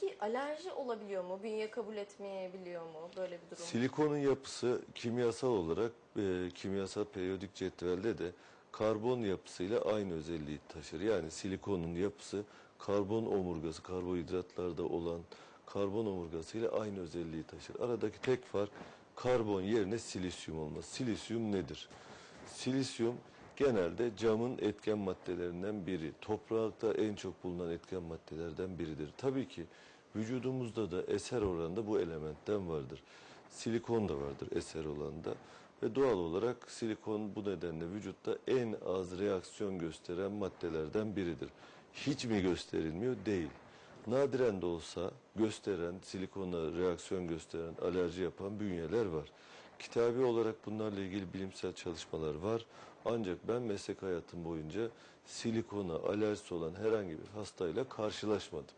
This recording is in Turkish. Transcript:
Peki alerji olabiliyor mu? Bünye kabul etmeyebiliyor mu böyle bir durum? Silikonun yapısı kimyasal olarak e, kimyasal periyodik cetvelde de karbon yapısıyla aynı özelliği taşır. Yani silikonun yapısı karbon omurgası, karbonhidratlarda olan karbon omurgasıyla aynı özelliği taşır. Aradaki tek fark karbon yerine silisyum olması. Silisyum nedir? Silisyum genelde camın etken maddelerinden biri. Toprakta en çok bulunan etken maddelerden biridir. Tabii ki vücudumuzda da eser oranında bu elementten vardır. Silikon da vardır eser olanında ve doğal olarak silikon bu nedenle vücutta en az reaksiyon gösteren maddelerden biridir. Hiç mi gösterilmiyor? Değil. Nadiren de olsa gösteren, silikona reaksiyon gösteren, alerji yapan bünyeler var. Kitabi olarak bunlarla ilgili bilimsel çalışmalar var. Ancak ben meslek hayatım boyunca silikona alerjisi olan herhangi bir hastayla karşılaşmadım.